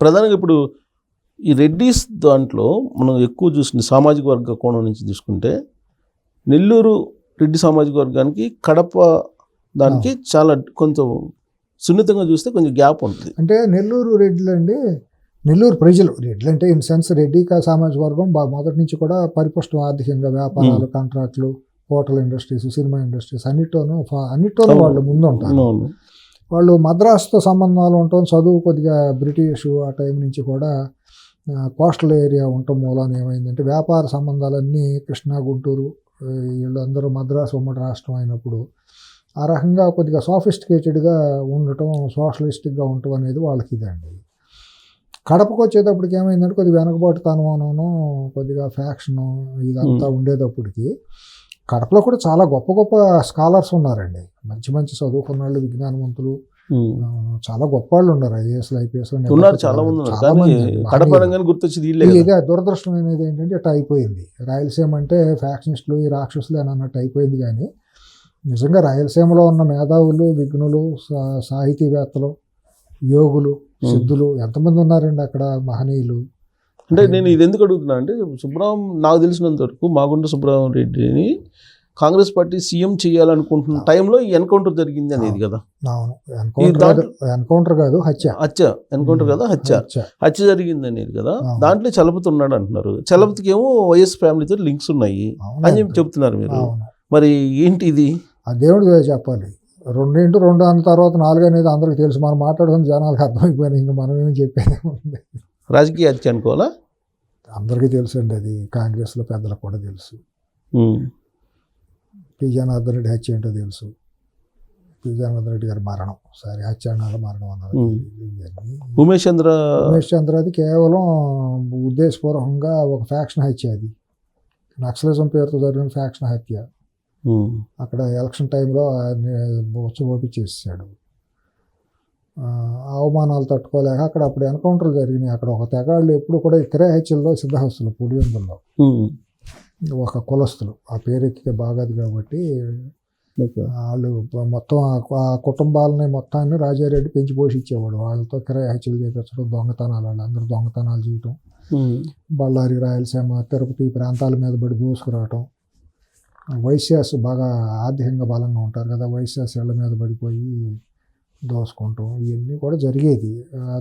ప్రధానంగా ఇప్పుడు ఈ రెడ్డిస్ దాంట్లో మనం ఎక్కువ చూసిన సామాజిక వర్గ కోణం నుంచి తీసుకుంటే నెల్లూరు రెడ్డి సామాజిక వర్గానికి కడప దానికి చాలా కొంచెం సున్నితంగా చూస్తే కొంచెం గ్యాప్ ఉంటుంది. అంటే నెల్లూరు రెడ్లు అండి నెల్లూరు ప్రజలు రెడ్లు అంటే ఇన్ సెన్స్ రెడ్డి కా సామాజిక వర్గం మొదటి నుంచి కూడా పరిపుష్టం ఆర్థికంగా వ్యాపారాలు కాంట్రాక్టులు హోటల్ ఇండస్ట్రీస్ సినిమా ఇండస్ట్రీస్ అన్నిట్లోనూ అన్నిట్లోనూ. వాళ్ళు ముందు ఉంటారు వాళ్ళు మద్రాసుతో సంబంధాలు ఉండటం చదువు కొద్దిగా బ్రిటిష్ ఆ టైం నుంచి కూడా కోస్టల్ ఏరియా ఉండటం మూలాన ఏమైందంటే వ్యాపార సంబంధాలన్నీ కృష్ణా గుంటూరు వీళ్ళందరూ మద్రాసు ఉమ్మడి రాష్ట్రం అయినప్పుడు ఆ రకంగా కొద్దిగా సోఫిస్టికేటెడ్గా ఉండటం సోషలిస్టిక్గా ఉండటం అనేది వాళ్ళకి ఇదండి. కడపకు వచ్చేటప్పటికి ఏమైందంటే కొద్దిగా వెనకబాటు తనమానం కొద్దిగా ఫ్యాక్షను ఇదంతా ఉండేటప్పటికి కడపలో కూడా చాలా గొప్ప గొప్ప స్కాలర్స్ ఉన్నారండి. మంచి మంచి చదువుకున్న వాళ్ళు విజ్ఞానవంతులు చాలా గొప్ప వాళ్ళు ఉన్నారు ఐఏఎస్ ఐపీఎస్ ఉన్నారు చాలా మంది గుర్తొచ్చింది. ఇదే దురదృష్టం అనేది ఏంటంటే ఇట్లా అయిపోయింది. రాయలసీమ అంటే ఫ్యాక్షనిస్టులు ఈ రాక్షసులు అని అన్నట్టు అయిపోయింది కానీ నిజంగా రాయలసీమలో ఉన్న మేధావులు విఘ్నులు సాహితీవేత్తలు యోగులు సిద్ధులు ఎంతమంది ఉన్నారండి అక్కడ? మహనీయులు అంటే నేను ఇది ఎందుకు అడుగుతున్నా అంటే సుబ్రహ్మ నాకు తెలిసినంత వరకు మాగుంట సుబ్రహ్మణ్య రెడ్డిని కాంగ్రెస్ పార్టీ సీఎం చేయాలనుకుంటున్న టైంలో ఈ ఎన్కౌంటర్ జరిగింది అనేది కదా. ఎన్కౌంటర్ కాదు హత్య. హత్య. ఎన్కౌంటర్ కదా హత్య. హత్య. జరిగింది అనేది కదా. దాంట్లో చలపతి ఉన్నాడు అంటున్నారు. చలపతికి ఏమో వైఎస్ ఫ్యామిలీతో లింక్స్ ఉన్నాయి అని చెప్పి చెప్తున్నారు మీరు. మరి ఏంటి ఇది? ఆ దేవుడు చెప్పాలి. రెండింటి రెండు అన్న తర్వాత నాలుగు అనేది అందరికి తెలుసు. మనం మాట్లాడుకుని జనాలకు అర్థమైపోయింది ఇంకా మనం ఏమి చెప్పేది రాజకీయ హత్య అనుకోవాలా? అందరికీ తెలుసు అండి అది. కాంగ్రెస్లో పెద్దలకు కూడా తెలుసు. పి. జనార్దన్ రెడ్డి హత్య ఏంటో తెలుసు. పి. జనార్దన్ రెడ్డి గారి మరణం. సరే హత్య అన్నారు మరణం అన్నారు ఉమేష్ చంద్ర ఉమేష్ చంద్ర అది కేవలం ఉద్దేశపూర్వకంగా ఒక ఫ్యాక్షన్ హత్య అది. నక్సలిజం పేరుతో జరిగిన ఫ్యాక్షన్ హత్య. అక్కడ ఎలక్షన్ టైంలో ఉచ్చబోపి చేసేసాడు ఆ, అవమానాలు తట్టుకోలేక అక్కడ అప్పుడు ఎన్కౌంటర్లు జరిగినాయి అక్కడ ఒక తెగాళ్ళు ఎప్పుడు కూడా కిరాయి హత్యల్లో సిద్ధహస్తులు పులివెందుల్లో. ఒక కులస్తులు ఆ పేరెక్కితే బాగాది కాబట్టి. వాళ్ళు మొత్తం ఆ- కుటుంబాలని మొత్తాన్ని రాజారెడ్డి పెంచి పోషించేవాడు వాళ్ళతో కిరాయి హత్యలు చేపించడం దొంగతనాలు వాళ్ళందరూ దొంగతనాలు చేయటం. బళ్ళారి రాయలసీమ తిరుపతి ప్రాంతాల మీద పడి దూసుకురావటం వైశ్యాస్ బాగా ఆర్థికంగా బలంగా ఉంటారు కదా వైశ్యాస్ ఇళ్ళ మీద పడిపోయి దోసుకుంటాం ఇవన్నీ కూడా జరిగేది.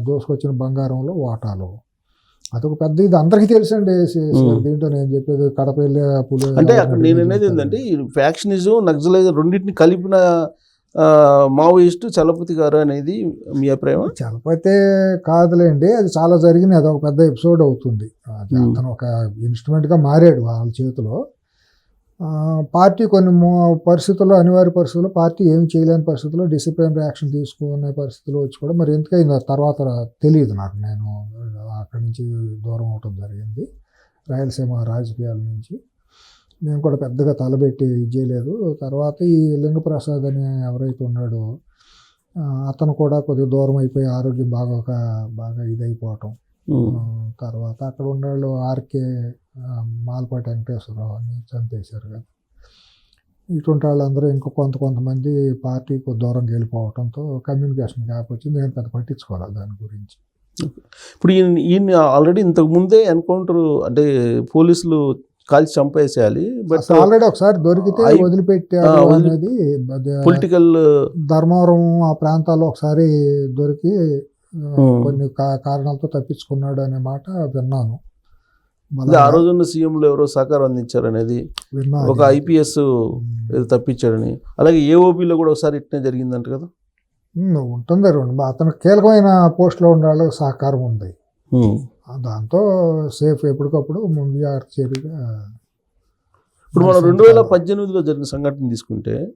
దోసుకొచ్చిన బంగారంలో వాటాలు. అదొక పెద్ద ఇది అందరికీ తెలుసండి. దీంట్లో నేను చెప్పేది కడప వెళ్ళే పులి అంటే అక్కడ నేను అనేది ఏంటంటే ఈ ఫ్యాక్షనిజం నక్సలైజర్ రెండింటిని కలిపిన మావోయిస్టు చలపతి గారు అనేది మీ అభిప్రాయం చలపతే కాదులేండి. అది చాలా జరిగింది అది ఒక పెద్ద ఎపిసోడ్ అవుతుంది. అది. అతను ఒక ఇన్స్ట్రుమెంట్గా మారాడు వాళ్ళ చేతిలో. పార్టీ కొన్ని పరిస్థితుల్లో అనివార్య పరిస్థితుల్లో పార్టీ ఏం చేయలేని పరిస్థితుల్లో డిసిప్లిన్ యాక్షన్ తీసుకునే పరిస్థితుల్లో వచ్చి కూడా మరి ఎందుకైంది తర్వాత తెలియదు నాకు. నేను అక్కడి నుంచి దూరం అవటం జరిగింది. రాయలసీమ రాజకీయాల నుంచి. నేను కూడా పెద్దగా తలబెట్టి ఇది చేయలేదు. తర్వాత ఈ లింగప్రసాద్ అని ఎవరైతే ఉన్నాడో అతను కూడా కొద్దిగా దూరం అయిపోయి ఆరోగ్యం బాగా ఒక బాగా ఇదైపోవటం తర్వాత అక్కడ ఉన్నవాళ్ళు ఆర్కే మాలపాటి వెంకటేశ్వరరావు అని చంపేశారు కదా. ఇటువంటి వాళ్ళందరూ ఇంకో కొంత కొంతమంది పార్టీకి దూరంగా వెళ్ళిపోవడంతో కమ్యూనికేషన్ గ్యాప్ వచ్చింది నేను పెద్ద పట్టించుకోవాలి దాని గురించి. ఇప్పుడు ఈయన ఈయన ఆల్రెడీ ఇంతకు ముందే ఎన్కౌంటర్ అంటే పోలీసులు కాల్చి చంపేసేయాలి బట్ ఆల్రెడీ ఒకసారి దొరికితే ఐ- వదిలిపెట్టాడు ఆ, వదిలి- అనేది పొలిటికల్ ధర్మవరం ఆ ప్రాంతాల్లో ఒకసారి దొరికి. కొన్ని కారణాలతో తప్పించుకున్నాడు అనే మాట విన్నాను. ఆ రోజున్న సీఎంలు ఎవరో సహకారం అందించారు అనేది విన్నా ఒక. ఐపీఎస్. తప్పించాడని. అలాగే ఏఓబిలో కూడా ఒకసారి ఇట్నే జరిగిందంట కదా? ఉంటుంది రెండు. అతను కీలకమైన పోస్ట్లో ఉండే వాళ్ళకి సహకారం ఉంది. దాంతో సేఫ్ ఎప్పటికప్పుడు ముందు జాగ్రత్త చర్యగా ఇప్పుడు మనం రెండు వేల పద్దెనిమిదిలో జరిగిన సంఘటన తీసుకుంటే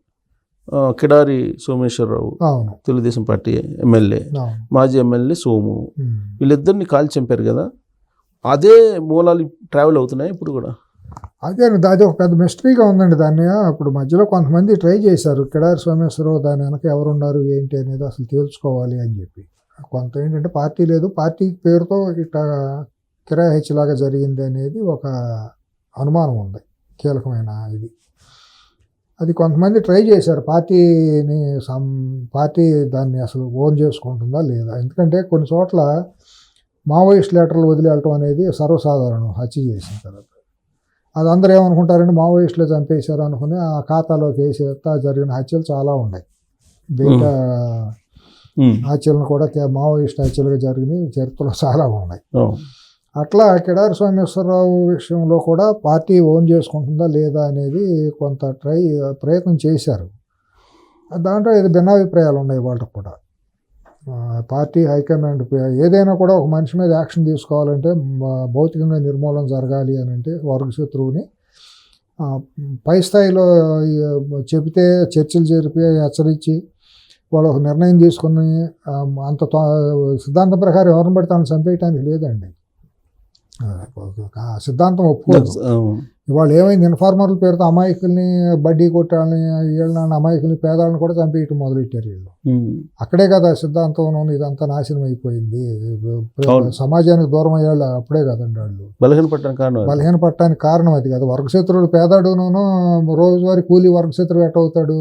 కిడారి సోమేశ్వరరావు తెలుగుదేశం పార్టీ ఎమ్మెల్యే మాజీ ఎమ్మెల్యే సోము. వీళ్ళిద్దరిని కాల్ చంపారు కదా? అదే మూలాలు ట్రావెల్ అవుతున్నాయి ఇప్పుడు కూడా? అదే అది ఒక పెద్ద మిస్టరీగా ఉందండి దాన్ని. అప్పుడు మధ్యలో కొంతమంది ట్రై చేశారు కిడారి సోమేశ్వరరావు దాని వెనక ఎవరున్నారు ఏంటి అనేది అసలు తేల్చుకోవాలి అని చెప్పి. కొంత ఏంటంటే పార్టీ లేదు పార్టీ పేరుతో ఇట్లా కిరా హెచ్లాగా జరిగింది అనేది ఒక అనుమానం ఉంది కీలకమైన ఇది. అది కొంతమంది ట్రై చేశారు పార్టీని సమ్ పార్టీ దాన్ని అసలు ఓన్ చేసుకుంటుందా లేదా? ఎందుకంటే కొన్ని చోట్ల మావోయిస్ట్ లెటర్లు వదిలేయటం అనేది సర్వసాధారణం హత్య చేసిన తర్వాత. అది అందరూ ఏమనుకుంటారంటే మావోయిస్టులు చంపేశారు అనుకుని ఆ ఖాతాలోకి వేసేస్తా జరిగిన హత్యలు చాలా ఉన్నాయి. బయట హత్యలను కూడా మావోయిస్ట్ హత్యలుగా జరిగినాయి చరిత్రలో చాలా ఉన్నాయి. అట్లా కిడారి సోమేశ్వరరావు విషయంలో కూడా పార్టీ ఓన్ చేసుకుంటుందా లేదా అనేది కొంత ట్రై ప్రయత్నం చేశారు. దాంట్లో ఇది భిన్నాభిప్రాయాలు ఉన్నాయి వాళ్ళకి కూడా. పార్టీ హైకమాండ్ ఏదైనా కూడా ఒక మనిషి మీద యాక్షన్ తీసుకోవాలంటే భౌతికంగా నిర్మూలన జరగాలి అని అంటే వర్గశత్రువుని పై స్థాయిలో చెబితే చర్చలు జరిపి హెచ్చరించి వాళ్ళు ఒక నిర్ణయం తీసుకుని అంత త్వ- సిద్ధాంతం ప్రకారం ఎవరిని పడితే వాళ్ళని చంపేయటానికి లేదండి. సిద్ధాంతం ఒప్పుకోదు. ఇవాళ ఏమైంది? ఇన్ఫార్మర్ల పేరుతో అమాయకుల్ని బడ్డీ కొట్టాలని వీళ్ళని అమాయకుల్ని పేదాలను కూడా చంపేయటం మొదలెట్టారు వీళ్ళు. అక్కడే కదా సిద్ధాంతం ఇదంతా నాశనం అయిపోయింది. సమాజానికి దూరం అయ్యాళ్ళు అప్పుడే కదండి వాళ్ళు. బలహీన పట్టడం కారణం అది. బలహీన పట్టడానికి కారణం అది కదా. వర్గశత్రువులు పేదాడును రోజువారీ కూలీ వర్గశత్రువు ఎట్ అవుతాడు?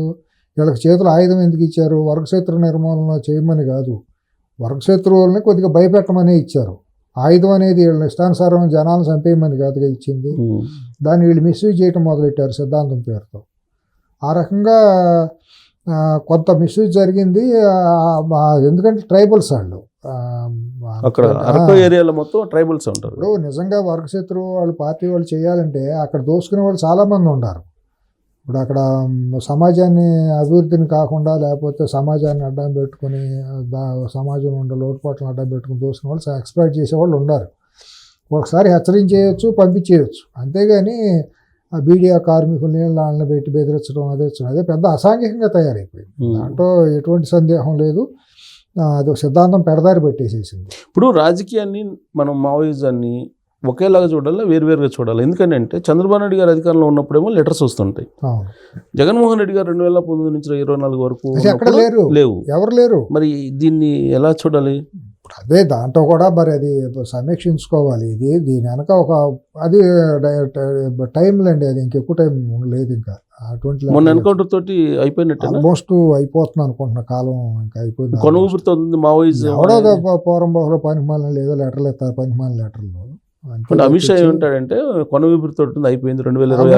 వీళ్ళకి చేతులు ఆయుధం ఎందుకు ఇచ్చారు? వర్గశత్రు నిర్మూలన చేయమని కాదు. వర్గశత్రువుల్ని కొద్దిగా భయపెట్టమని ఇచ్చారు. ఆయుధం అనేది వీళ్ళని ఇష్టానుసారం జనాలను చంపేయమని కాదుగా ఇచ్చింది. దాన్ని వీళ్ళు మిస్యూజ్ చేయటం మొదలెట్టారు సిద్ధాంతం పేరుతో. ఆ రకంగా కొంత మిస్యూజ్ జరిగింది ఎందుకంటే ట్రైబల్స్ వాళ్ళు. ఆ, అక్కడ ఆ, అరకు ఏరియాలో మొత్తం ట్రైబల్స్ ఉంటారు. ఇప్పుడు నిజంగా వర్గశత్రువు వాళ్ళు పార్టీ వాళ్ళు చేయాలంటే అక్కడ దోసుకునే వాళ్ళు చాలామంది ఉన్నారు ఇప్పుడు అక్కడ సమాజాన్ని అభివృద్ధిని కాకుండా లేకపోతే సమాజాన్ని అడ్డం పెట్టుకుని సమాజం ఉండే లోటుపాట్లను అడ్డం పెట్టుకుని దోసుకునే వాళ్ళు ఎక్స్ప్లాయిట్ చేసేవాళ్ళు ఉన్నారు. ఒకసారి హెచ్చరించేయచ్చు పంపించేయచ్చు. అంతేగాని ఆ బీడియా కార్మికుల్ని వాళ్ళని పెట్టి బెదిరించడం అదే అదే పెద్ద అసాంఘికంగా తయారైపోయింది. దాంట్లో ఎటువంటి సందేహం లేదు. అది ఒక సిద్ధాంతం పెడదారి పెట్టేసేసింది. ఇప్పుడు రాజకీయాన్ని మనం మావోయిజాన్ని ఒకేలాగా చూడాలి వేరువేరుగా చూడాలి? ఎందుకంటే అంటే చంద్రబాబు నాయుడు గారు అధికారంలో ఉన్నప్పుడేమో లెటర్స్ వస్తుంటాయి. జగన్మోహన్ రెడ్డి గారు రెండు వేల పంతొమ్మిది నుంచి ఇరవై నాలుగు వరకు లేరు? లేవు. ఎవరు లేరు? మరి దీన్ని ఎలా చూడాలి? అదే దాంట్లో కూడా మరి అది సమీక్షించుకోవాలి. ఇది దీని వెనక ఒక అది టైం లేండి అది ఇంకెక్కువ టైం లేదు ఇంకా. అటువంటి మొన్న ఎన్కౌంటర్ తోటి అయిపోయినట్టు ఆల్మోస్ట్ అయిపోతుంది అనుకుంటున్నా కాలం ఇంకా అయిపోయింది. కొన ఊపిరితో మావోయిజం ఎవడో పోరంబోహలో పనికి మాలిన లేదో లెటర్లు ఇస్తారు పనికి మాలిన లెటర్లు. అంటే అమిత్ షా ఏమంటాడంటే కొన ఊపిరితో అయిపోయింది రెండు వేల ఇరవై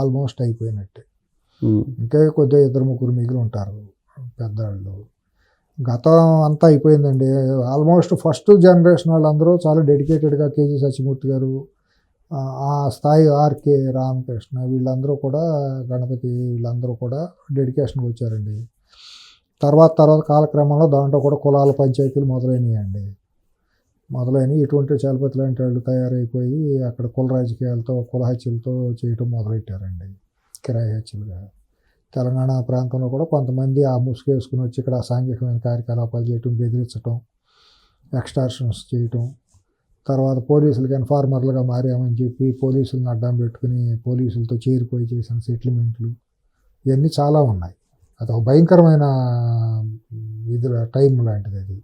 ఆల్మోస్ట్ అయిపోయినట్టే. ఇంకా కొద్దిగా ఇద్దరు ముగ్గురు మిగిలి ఉంటారు పెద్దవాళ్ళు. గతం అంతా అయిపోయిందండి. ఆల్మోస్ట్ ఫస్ట్ జనరేషన్ వాళ్ళందరూ చాలా డెడికేటెడ్గా కేజీ సత్యమూర్తి గారు ఆ, స్థాయి ఆర్కే రామకృష్ణ వీళ్ళందరూ కూడా గణపతి వీళ్ళందరూ కూడా డెడికేషన్కి వచ్చారండి. తర్వాత తర్వాత కాలక్రమంలో దాంట్లో కూడా కులాల పంచాయతీలు మొదలైనయండి. మొదలైనవి ఇటువంటి చలపతి లాంటి వాళ్ళు తయారైపోయి అక్కడ కుల రాజకీయాలతో కుల హత్యలతో చేయటం మొదలెట్టారండి. కిరాయి హత్యలుగా. తెలంగాణ ప్రాంతంలో కూడా కొంతమంది ఆ ముసుగేసుకుని వచ్చి ఇక్కడ సాంఘికమైన కార్యకలాపాలు చేయటం బెదిరించటం ఎక్స్టార్షన్స్ చేయటం. తర్వాత పోలీసులకు ఇన్ఫార్మర్లుగా మారామని చెప్పి పోలీసులను అడ్డం పెట్టుకుని పోలీసులతో చేరిపోయి చేసిన సెటిల్మెంట్లు ఇవన్నీ చాలా ఉన్నాయి. అది ఒక భయంకరమైన ఇది టైం లాంటిది అది.